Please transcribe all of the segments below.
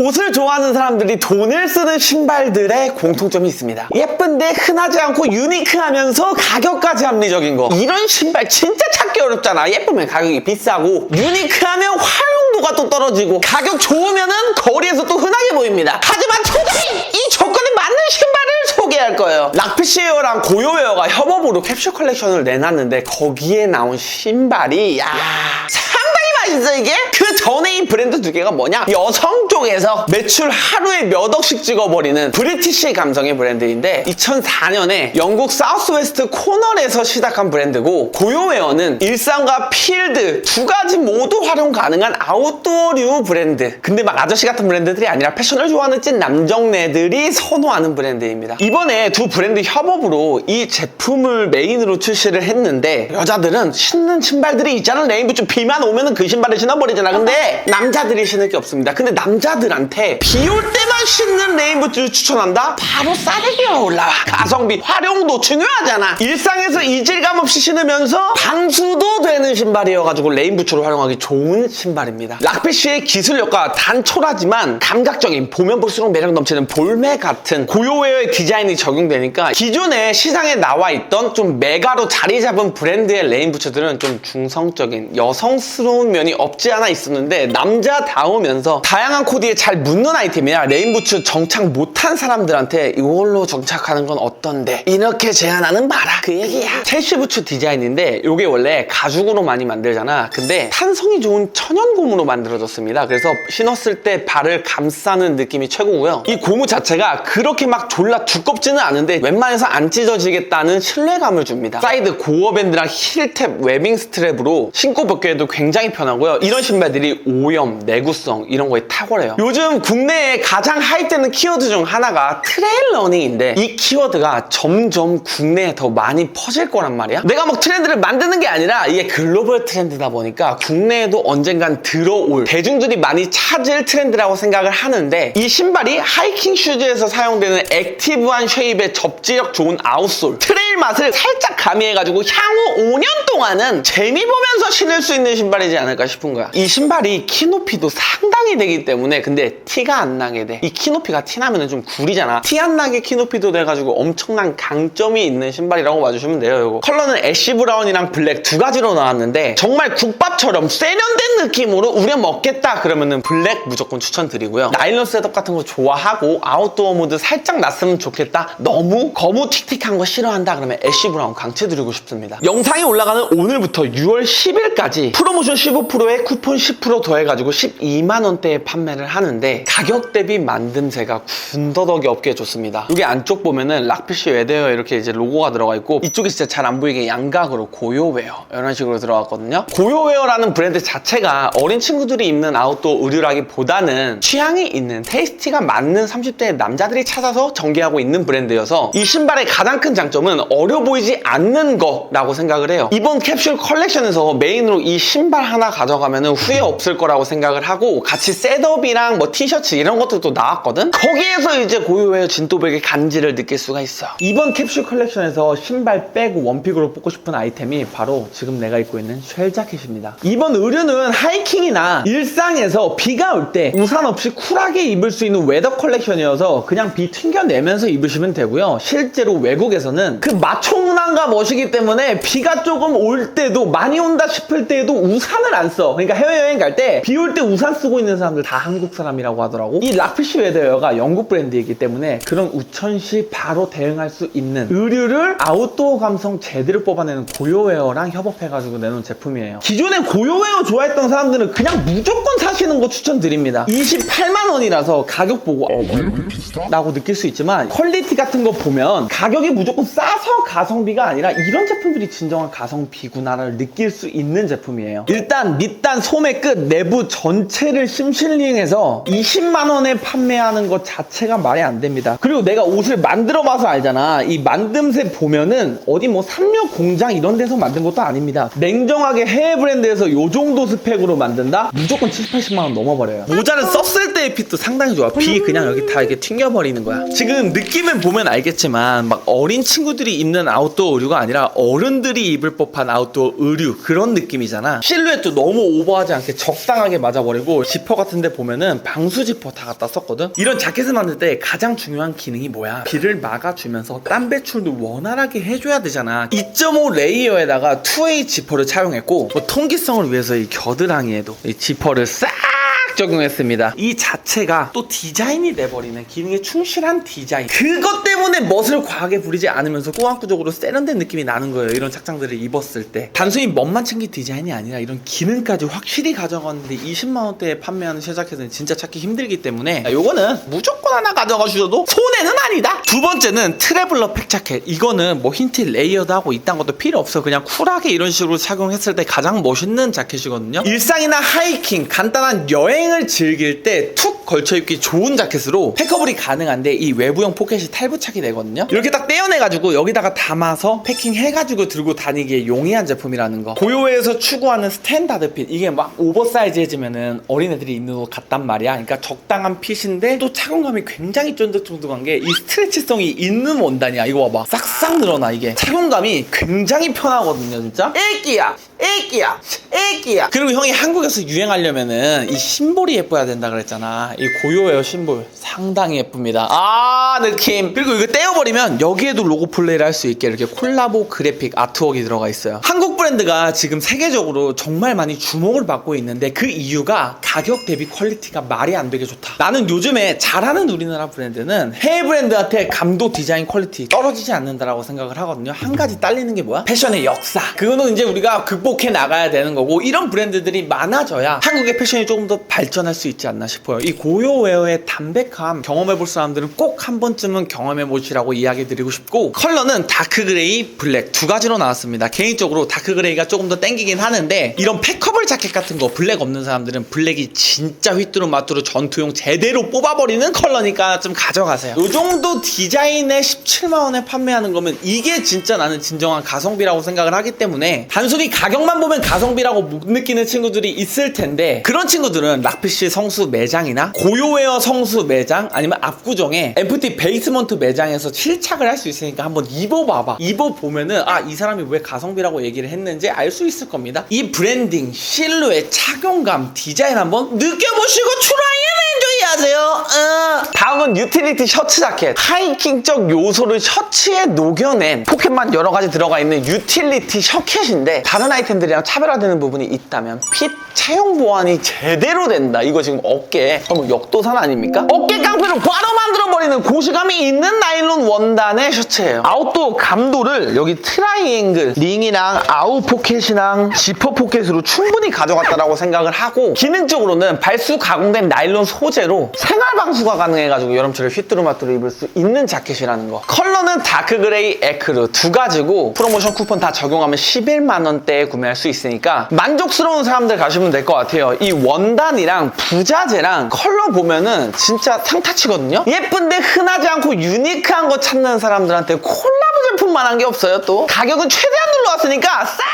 옷을 좋아하는 사람들이 돈을 쓰는 신발들의 공통점이 있습니다. 예쁜데 흔하지 않고 유니크하면서 가격까지 합리적인 거. 이런 신발 진짜 찾기 어렵잖아. 예쁘면 가격이 비싸고 유니크하면 활용도가 또 떨어지고 가격 좋으면은 거리에서 또 흔하게 보입니다. 하지만 초장이 이 조건에 맞는 신발을 소개할 거예요. 락피시웨어랑 고요웨어가 협업으로 캡슐 컬렉션을 내놨는데 거기에 나온 신발이 야 상당히 맛있어 이게? 그 전에 이 브랜드 두 개가 뭐냐? 여성 쪽에서 매출 하루에 몇 억씩 찍어버리는 브리티시 감성의 브랜드인데 2004년에 영국 사우스웨스트 코널에서 시작한 브랜드고 고요웨어는 일상과 필드 두 가지 모두 활용 가능한 아웃도어류 브랜드. 근데 막 아저씨 같은 브랜드들이 아니라 패션을 좋아하는 찐 남정네들이 선호하는 브랜드입니다. 이번에 두 브랜드 협업으로 이 제품을 메인으로 출시를 했는데 여자들은 신는 신발들이 있잖아 레인부츠 비만 오면 은 그 신발을 신어버리잖아. 근데 남자들이 신을 게 없습니다. 근데 남자들한테 비 올 때만 신는 레인부츠를 추천한다? 바로 싸대기가 올라와. 가성비 활용도 중요하잖아 일상에서 이질감 없이 신으면서 방수도 되는 신발이어가지고 레인부츠로 활용하기 좋은 신발입니다. 락피쉬의 기술력과 단촐하지만 감각적인 보면 볼수록 매력 넘치는 볼메 같은 고요웨어의 디자인이 적용되니까 기존에 시장에 나와 있던 좀 메가로 자리 잡은 브랜드의 레인부츠들은 좀 중성적인 여성스러운 면이 없지 않아 있 었는데 남자다우면서 다양한 코디에 잘 묻는 아이템이야. 레인부츠 정착 못한 사람들한테 이걸로 정착하는 건 어떤데? 이렇게 제안하는 마라. 그 얘기야. 첼시 부츠 디자인인데 이게 원래 가죽으로 많이 만들잖아. 근데 탄성이 좋은 천연 고무로 만들어졌습니다. 그래서 신었을 때 발을 감싸는 느낌이 최고고요. 이 고무 자체가 그렇게 막 졸라 두껍지는 않은데 웬만해서 안 찢어지겠다는 신뢰감을 줍니다. 사이드 고어밴드랑 힐탭 웨빙 스트랩으로 신고 벗기에도 굉장히 편하고요. 이런 신발들이 오염, 내구성 이런 거에 탁월해요. 요즘 국내에 가장 하이되는 키워드 중 하나가 트레일 러닝인데 이 키워드가 점점 국내에 더 많이 퍼질 거란 말이야. 내가 막 트렌드를 만드는 게 아니라 이게 글로벌 트렌드다 보니까 국내에도 언젠간 들어올 대중들이 많이 찾을 트렌드라고 생각을 하는데 이 신발이 하이킹 슈즈에서 사용되는 액티브한 쉐입의 접지력 좋은 아웃솔 트레일 맛을 살짝 가미해가지고 향후 5년 동안은 재미 보면서 신을 수 있는 신발이지 않을까 싶은 거야. 이 신발 이 키 높이도 상당히 되기 때문에 근데 티가 안 나게 돼. 이 키 높이가 티 나면 좀 구리잖아. 티 안 나게 키 높이도 돼가지고 엄청난 강점이 있는 신발이라고 봐주시면 돼요 이거. 컬러는 애쉬 브라운이랑 블랙 두 가지로 나왔는데 정말 국밥처럼 세련된 느낌으로 우려 먹겠다 그러면은 블랙 무조건 추천드리고요. 나일론 셋업 같은 거 좋아하고 아웃도어 모드 살짝 났으면 좋겠다. 너무 거무 틱틱한 거 싫어한다 그러면 애쉬 브라운 강추드리고 싶습니다. 영상이 올라가는 오늘부터 6월 10일까지 프로모션 15%에 쿠폰 10% 더해가지고 12만 원대에 판매를 하는데 가격 대비 만듦새가 군더더기 없게 좋습니다. 여기 안쪽 보면은 락피쉬 웨데어 이렇게 이제 로고가 들어가 있고 이쪽이 진짜 잘 안 보이게 양각으로 고요웨어 이런 식으로 들어갔거든요. 고요웨어라는 브랜드 자체가 어린 친구들이 입는 아웃도어 의류라기보다는 취향이 있는 테이스티가 맞는 30대 남자들이 찾아서 전개하고 있는 브랜드여서 이 신발의 가장 큰 장점은 어려 보이지 않는 거라고 생각을 해요. 이번 캡슐 컬렉션에서 메인으로 이 신발 하나 가져가면 후회 없을 거라고 생각을 하고 같이 셋업이랑 뭐 티셔츠 이런 것들도 나왔거든? 거기에서 이제 고유웨어 진또백의 간지를 느낄 수가 있어. 이번 캡슐 컬렉션에서 신발 빼고 원픽으로 뽑고 싶은 아이템이 바로 지금 내가 입고 있는 쉘 자켓입니다. 이번 의류는 하이킹이나 일상에서 비가 올 때 우산 없이 쿨하게 입을 수 있는 웨더 컬렉션이어서 그냥 비 튕겨내면서 입으시면 되고요. 실제로 외국에서는 그 마초 문화가 멋이기 때문에 비가 조금 올 때도 많이 온다 싶을 때에도 우산을 안 써. 그러니까 해외여행 갈때 비 올 때 우산 쓰고 있는 사람들 다 한국 사람이라고 하더라고. 이 락피쉬 웨더웨어가 영국 브랜드이기 때문에 그런 우천시 바로 대응할 수 있는 의류를 아웃도어 감성 제대로 뽑아내는 고요웨어랑 협업해가지고 내놓은 제품이에요. 기존에 고요웨어 좋아했던 사람들은 그냥 무조건 사시는 거 추천드립니다. 28만 원이라서 가격 보고 어, 왜 이렇게 비싸? 라고 느낄 수 있지만 퀄리티 같은 거 보면 가격이 무조건 싸서 가성비가 아니라 이런 제품들이 진정한 가성비구나를 느낄 수 있는 제품이에요 일단 밑단 소매 끝 내부 전체를 심실링해서 20만 원에 판매 판매하는 것 자체가 말이 안 됩니다. 그리고 내가 옷을 만들어 봐서 알잖아. 이 만듦새 보면은 어디 뭐 삼류 공장 이런 데서 만든 것도 아닙니다. 냉정하게 해외 브랜드에서 요 정도 스펙으로 만든다? 무조건 70, 80만 원 넘어버려요. 모자는 썼을 때의 핏도 상당히 좋아. 비 그냥 여기 다 이렇게 튕겨버리는 거야. 지금 느낌은 보면 알겠지만 막 어린 친구들이 입는 아웃도어 의류가 아니라 어른들이 입을 법한 아웃도어 의류 그런 느낌이잖아. 실루엣도 너무 오버하지 않게 적당하게 맞아버리고 지퍼 같은 데 보면은 방수 지퍼 다 갖다 썼거든. 이런 자켓을 만들 때 가장 중요한 기능이 뭐야? 비를 막아주면서 땀 배출도 원활하게 해줘야 되잖아. 2.5 레이어에다가 2A 지퍼를 차용했고 뭐 통기성을 위해서 이 겨드랑이에도 이 지퍼를 싹 적용했습니다. 이 자체가 또 디자인이 돼버리는 기능에 충실한 디자인. 그것 때문에 멋을 과하게 부리지 않으면서 꼬안구적으로 세련된 느낌이 나는 거예요. 이런 착장들을 입었을 때. 단순히 멋만 챙긴 디자인이 아니라 이런 기능까지 확실히 가져갔는데 20만 원대에 판매하는 쇠자켓은 진짜 찾기 힘들기 때문에 요거는 무조건 하나 가져가 주셔도 손해는 아니다. 두 번째는 트래블러 팩 자켓. 이거는 뭐 힌트 레이어드 하고 이딴 것도 필요 없어. 그냥 쿨하게 이런 식으로 착용했을 때 가장 멋있는 자켓이거든요. 일상이나 하이킹, 간단한 여행을 즐길 때툭 걸쳐 입기 좋은 자켓으로 패커블이 가능한데 이 외부형 포켓이 탈부착이 되거든요. 이렇게 딱 떼어내가지고 여기다가 담아서 패킹해가지고 들고 다니기에 용이한 제품이라는 거. 고요에서 추구하는 스탠다드 핏. 이게 막 오버사이즈해지면은 어린애들이 입는 옷 같단 말이야. 그러니까 적당한 핏인데 또 착용감이 굉장히 쫀득쫀득한 게 이 스트레치성이 있는 원단이야. 이거 봐봐. 싹싹 늘어나 이게. 착용감이 굉장히 편하거든요, 진짜. 애기야, 애기야, 애기야. 그리고 형이 한국에서 유행하려면은 이 심볼이 예뻐야 된다 그랬잖아. 이 고요웨어 심볼 상당히 예쁩니다. 아 느낌. 그리고 이거 떼어버리면 여기에도 로고 플레이를 할 수 있게 이렇게 콜라보 그래픽 아트웍이 들어가 있어요. 한국 브랜드가 지금 세계적으로 정말 많이 주목을 받고 있는데 그 이유가 가격 대비 퀄리티가 말이 안 되게 좋다. 나는 요즘에 잘하는 우리나라 브랜드는 해외 브랜드한테 감도 디자인 퀄리티 떨어지지 않는다라고 생각을 하거든요. 한 가지 딸리는 게 뭐야? 패션의 역사. 그거는 이제 우리가 극복해 나가야 되는 거고 이런 브랜드들이 많아져야 한국의 패션이 조금 더 발전할 수 있지 않나 싶어요. 이 고요웨어의 담백함 경험해 볼 사람들은 꼭 한 번쯤은 경험해 보시라고 이야기 드리고 싶고 컬러는 다크 그레이, 블랙 두 가지로 나왔습니다. 개인적으로 다크 그레이가 조금 더 땡기긴 하는데 이런 팩커블 자켓 같은 거 블랙 없는 사람들은 블랙이 진짜 휘뚜루 마뚜루 전투용 제대로 뽑아버리는 컬러니까 좀 가져가세요. 이 정도 디자인에 17만 원에 판매하는 거면 이게 진짜 나는 진정한 가성비라고 생각을 하기 때문에 단순히 가격만 보면 가성비라고 못 느끼는 친구들이 있을 텐데 그런 친구들은 락피쉬 성수 매장이나 고요웨어 성수 매장 아니면 압구정에 FT 베이스먼트 매장에서 실착을 할 수 있으니까 한번 입어봐봐. 입어보면은 아 이 사람이 왜 가성비라고 얘기를 했는지 알 수 있을 겁니다. 이 브랜딩, 실루엣, 착용감, 디자인 한번 느껴보시고 트라이 앤 엔조 이 하세요. 어. 다음은 유틸리티 셔츠 자켓. 하이킹적 요소를 셔츠에 녹여낸 포켓만 여러 가지 들어가 있는 유틸리티 셔켓인데 다른 아이템들이랑 차별화되는 부분이 있다면 핏 차용 보완이 제대로 된다. 이거 지금 어깨 그럼 역도산 아닙니까? 어깨 깡패로 바로 만들어버리는 고시감이 있는 나일론 원단의 셔츠예요. 아웃도어 감도를 여기 트라이앵글 링이랑 아웃 포켓이랑 지퍼 포켓으로 충분히 가져갔다라고 생각을 하고 기능적으로는 발수 가공된 나일론 소재 로 생활 방수가 가능해가지고 여름철에 휘뚜루마뚜루 입을 수 있는 자켓이라는 거. 컬러는 다크 그레이, 에크르 두 가지고 프로모션 쿠폰 다 적용하면 11만 원대에 구매할 수 있으니까 만족스러운 사람들 가시면 될 것 같아요. 이 원단이랑 부자재랑 컬러 보면은 진짜 상타치거든요. 예쁜데 흔하지 않고 유니크한 거 찾는 사람들한테 콜라보 제품만한 게 없어요. 또 가격은 최대한 눌러왔으니까 싹.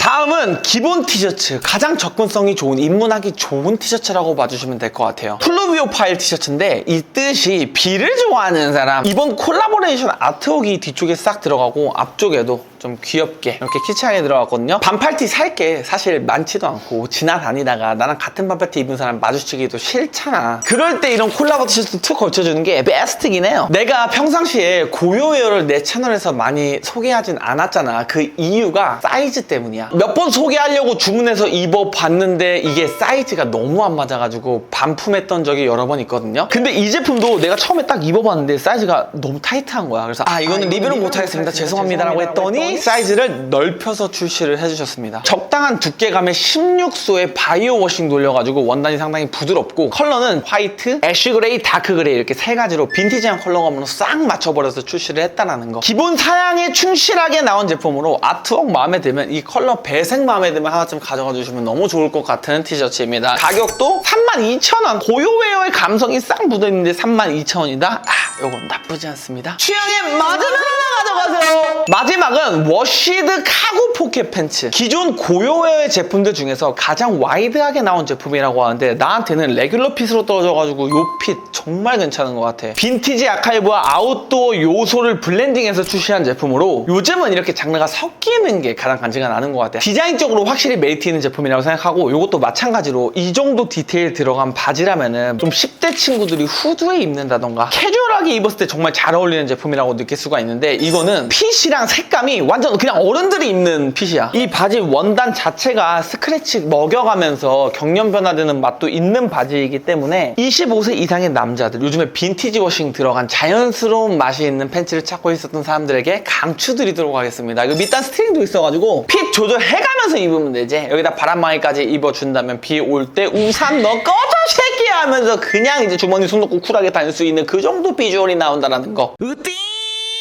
다음은 기본 티셔츠. 가장 접근성이 좋은 입문하기 좋은 티셔츠라고 봐주시면 될 것 같아요. 플루비오 파일 티셔츠인데 이 뜻이 비를 좋아하는 사람. 이번 콜라보레이션 아트웍이 뒤쪽에 싹 들어가고 앞쪽에도 좀 귀엽게 이렇게 키치하게 들어갔거든요. 반팔티 살 게. 사실 많지도 않고 지나다니다가 나랑 같은 반팔티 입은 사람 마주치기도 싫잖아. 그럴 때 이런 콜라보 티셔츠 툭 걸쳐주는 게 베스트긴 해요. 내가 평상시에 고요웨어를 내 채널에서 많이 소개하진 않았잖아. 그 이유가 사이즈 때문이야 몇 번 소개하려고 주문해서 입어봤는데 이게 사이즈가 너무 안 맞아가지고 반품했던 적이 여러 번 있거든요. 근데 이 제품도 내가 처음에 딱 입어봤는데 사이즈가 너무 타이트한 거야. 그래서 아 이거는 리뷰를 못하겠습니다. 죄송합니다라고 했더니 사이즈를 넓혀서 출시를 해주셨습니다. 적당한 두께감의 16소의 바이오 워싱 돌려가지고 원단이 상당히 부드럽고 컬러는 화이트, 애쉬 그레이, 다크 그레이 이렇게 세 가지로 빈티지한 컬러감으로 싹 맞춰버려서 출시를 했다는 거. 기본 사양에 충실하게 나온 제품으로 아트웍 마음에 들면 이 컬러 배색 마음에 들면 하나쯤 가져가 주시면 너무 좋을 것 같은 티셔츠입니다. 가격도 32,000원. 고요웨어의 감성이 싹 묻어있는데 32,000원이다? 아, 요건 나쁘지 않습니다. 취향의 마지막 하나 가져가세요. 마지막은 워시드 카고 포켓 팬츠. 기존 고요웨어의 제품들 중에서 가장 와이드하게 나온 제품이라고 하는데 나한테는 레귤러 핏으로 떨어져가지고 요 핏 정말 괜찮은 것 같아. 빈티지 아카이브와 아웃도어 요소를 블렌딩해서 출시한 제품으로 요즘은 이렇게 장르가 섞이는 게 가장 간지가 나는 것 같아. 디자인적으로 확실히 메리트 있는 제품이라고 생각하고 이것도 마찬가지로 이 정도 디테일 들어간 바지라면은 좀 10대 친구들이 후드에 입는다던가 캐주얼하게 입었을 때 정말 잘 어울리는 제품이라고 느낄 수가 있는데 이거는 핏이랑 색감이 완전 그냥 어른들이 입는 핏이야. 이 바지 원단 자체가 스크래치 먹여가면서 경련 변화되는 맛도 있는 바지이기 때문에 25세 이상의 남자들 요즘에 빈티지 워싱 들어간 자연스러운 맛이 있는 팬츠를 찾고 있었던 사람들에게 강추드리도록 하겠습니다. 이거 밑단 스트링도 있어가지고 핏 조절해가면서 입으면 되지. 여기다 바람막이까지 입어준다면 비 올 때 우산 너 꺼져 새끼야 하면서 그냥 이제 주머니 손 놓고 쿨하게 다닐 수 있는 그 정도 비주 얼이 나온다는 거. 으띠!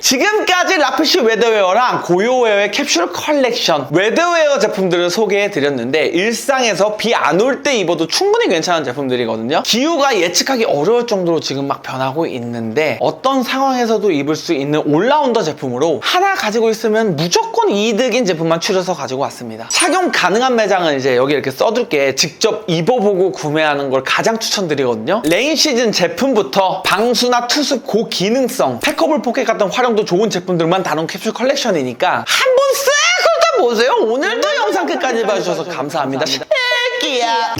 지금까지 라프시 웨더웨어랑 고요웨어의 캡슐 컬렉션 웨더웨어 제품들을 소개해 드렸는데 일상에서 비 안 올 때 입어도 충분히 괜찮은 제품들이거든요. 기후가 예측하기 어려울 정도로 지금 막 변하고 있는데 어떤 상황에서도 입을 수 있는 올라운더 제품으로 하나 가지고 있으면 무조건 이득인 제품만 추려서 가지고 왔습니다. 착용 가능한 매장은 이제 여기 이렇게 써둘게 직접 입어보고 구매하는 걸 가장 추천드리거든요. 레인 시즌 제품부터 방수나 투습 고기능성 패커블 포켓 같은 활용 도 좋은 제품들만 다룬 캡슐 컬렉션이니까 한 번 쓱 훑어보세요. 오늘도 영상 끝까지 봐주셔서 감사합니다. 새끼야